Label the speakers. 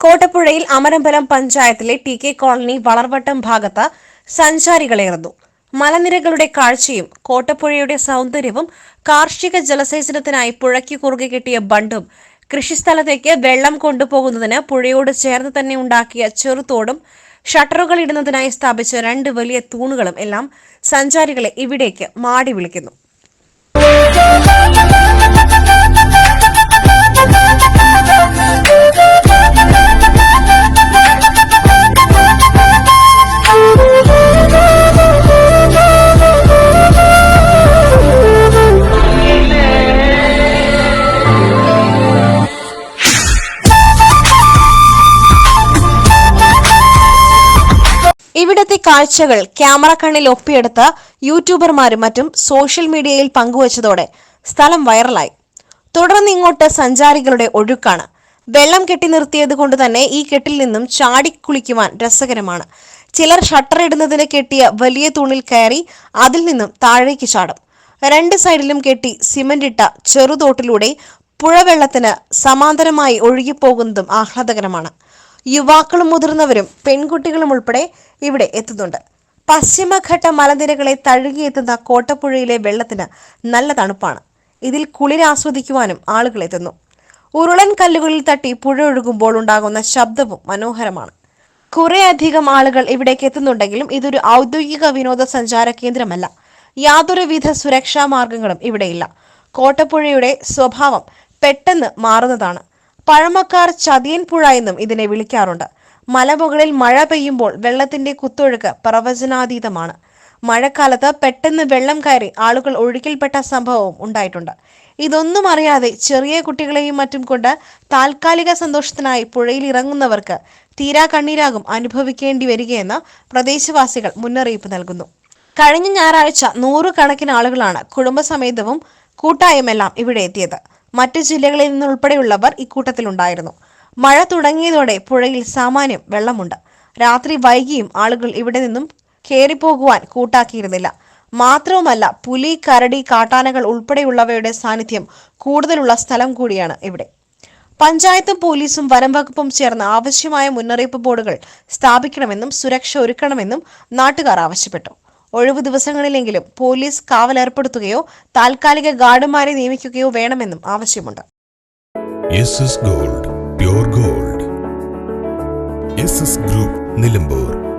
Speaker 1: കോട്ടപ്പുഴയിൽ അമരമ്പലം പഞ്ചായത്തിലെ T K colony Valarvattam ഭാഗത്ത് സഞ്ചാരികളേറുന്നു മലനിരകളുടെ കാഴ്ചയും കോട്ടപ്പുഴയുടെ സൗന്ദര്യവും കാർഷിക ജലസേചനത്തിനായി പുഴയ്ക്ക് കുറുകെ കിട്ടിയ ബണ്ടും കൃഷിസ്ഥലത്തേക്ക് വെള്ളം കൊണ്ടുപോകുന്നതിന് പുഴയോട് ചേർന്ന് തന്നെ ഉണ്ടാക്കിയ ചെറുതോടും ഷട്ടറുകൾ ഇടുന്നതിനായി സ്ഥാപിച്ച രണ്ട് വലിയ തൂണുകളും എല്ലാം സഞ്ചാരികളെ ഇവിടേക്ക് മാടി വിളിക്കുന്നു. ഇവിടത്തെ കാഴ്ചകൾ ക്യാമറ കണ്ണിൽ ഒപ്പിയെടുത്ത യൂട്യൂബർമാരും മറ്റും സോഷ്യൽ മീഡിയയിൽ പങ്കുവച്ചതോടെ സ്ഥലം വൈറലായി. തുടർന്ന് ഇങ്ങോട്ട് സഞ്ചാരികളുടെ ഒഴുക്കാണ്. വെള്ളം കെട്ടി നിർത്തിയത് കൊണ്ട് തന്നെ ഈ കെട്ടിൽ നിന്നും ചാടിക്കുളിക്കുവാൻ രസകരമാണ്. ചിലർ ഷട്ടർ ഇടുന്നതിന് കെട്ടിയ വലിയ തൂണിൽ കയറി അതിൽ നിന്നും താഴേക്ക് ചാടും. രണ്ട് സൈഡിലും കെട്ടി സിമന്റ് ഇട്ട ചെറുതോട്ടിലൂടെ പുഴവെള്ളത്തിന് സമാന്തരമായി ഒഴുകിപ്പോകുന്നതും ആഹ്ലാദകരമാണ്. യുവാക്കളും മുതിർന്നവരും പെൺകുട്ടികളും ഉൾപ്പെടെ ഇവിടെ എത്തുന്നുണ്ട്. പശ്ചിമഘട്ട മലനിരകളെ തഴുകിയെത്തുന്ന കോട്ടപ്പുഴയിലെ വെള്ളത്തിന് നല്ല തണുപ്പാണ്. ഇതിൽ കുളിരാസ്വദിക്കുവാനും ആളുകൾ എത്തുന്നു. ഉരുളൻ കല്ലുകളിൽ തട്ടി പുഴ ഒഴുകുമ്പോൾ ഉണ്ടാകുന്ന ശബ്ദവും മനോഹരമാണ്. കുറേയധികം ആളുകൾ ഇവിടേക്ക് എത്തുന്നുണ്ടെങ്കിലും ഇതൊരു ഔദ്യോഗിക വിനോദസഞ്ചാര കേന്ദ്രമല്ല. യാതൊരുവിധ സുരക്ഷാ മാർഗങ്ങളും ഇവിടെയില്ല. കോട്ടപ്പുഴയുടെ സ്വഭാവം പെട്ടെന്ന് മാറുന്നതാണ്. പഴമക്കാർ ചതിയൻ പുഴ എന്നും ഇതിനെ വിളിക്കാറുണ്ട്. മലമുകളിൽ മഴ പെയ്യുമ്പോൾ വെള്ളത്തിന്റെ കുത്തൊഴുക്ക് പ്രവചനാതീതമാണ്. മഴക്കാലത്ത് പെട്ടെന്ന് വെള്ളം കയറി ആളുകൾ ഒഴുക്കിൽപ്പെട്ട സംഭവവും ഉണ്ടായിട്ടുണ്ട്. ഇതൊന്നും അറിയാതെ ചെറിയ കുട്ടികളെയും മറ്റും കൊണ്ട് താൽക്കാലിക സന്തോഷത്തിനായി പുഴയിൽ ഇറങ്ങുന്നവർക്ക് തീരാ കണ്ണീരാകും അനുഭവിക്കേണ്ടി വരികയെന്ന് പ്രദേശവാസികൾ മുന്നറിയിപ്പ് നൽകുന്നു. കഴിഞ്ഞ ഞായറാഴ്ച നൂറുകണക്കിന് ആളുകളാണ് കുടുംബസമേതവും കൂട്ടായുമെല്ലാം ഇവിടെ എത്തിയത്. മറ്റു ജില്ലകളിൽ നിന്നുൾപ്പെടെയുള്ളവർ ഇക്കൂട്ടത്തിലുണ്ടായിരുന്നു. മഴ തുടങ്ങിയതോടെ പുഴയിൽ സാമാന്യം വെള്ളമുണ്ട്. രാത്രി വൈകിയും ആളുകൾ ഇവിടെ നിന്നും കയറിപ്പോകുവാൻ കൂട്ടാക്കിയിരുന്നില്ല. മാത്രവുമല്ല പുലി കരടി കാട്ടാനകൾ ഉൾപ്പെടെയുള്ളവയുടെ സാന്നിധ്യം കൂടുതലുള്ള സ്ഥലം കൂടിയാണ് ഇവിടെ. പഞ്ചായത്തും പോലീസും വനം വകുപ്പും ചേർന്ന് ആവശ്യമായ മുന്നറിയിപ്പ് ബോർഡുകൾ സ്ഥാപിക്കണമെന്നും സുരക്ഷ ഒരുക്കണമെന്നും നാട്ടുകാർ ആവശ്യപ്പെട്ടു. ഒഴിവു ദിവസങ്ങളിലെങ്കിലും പോലീസ് കാവൽ ഏർപ്പെടുത്തുകയോ താൽക്കാലിക ഗാർഡുമാരെ നിയമിക്കുകയോ വേണമെന്നും ആവശ്യമുണ്ട്.
Speaker 2: Gold gold. ഗ്രൂപ്പ് നിലമ്പൂർ.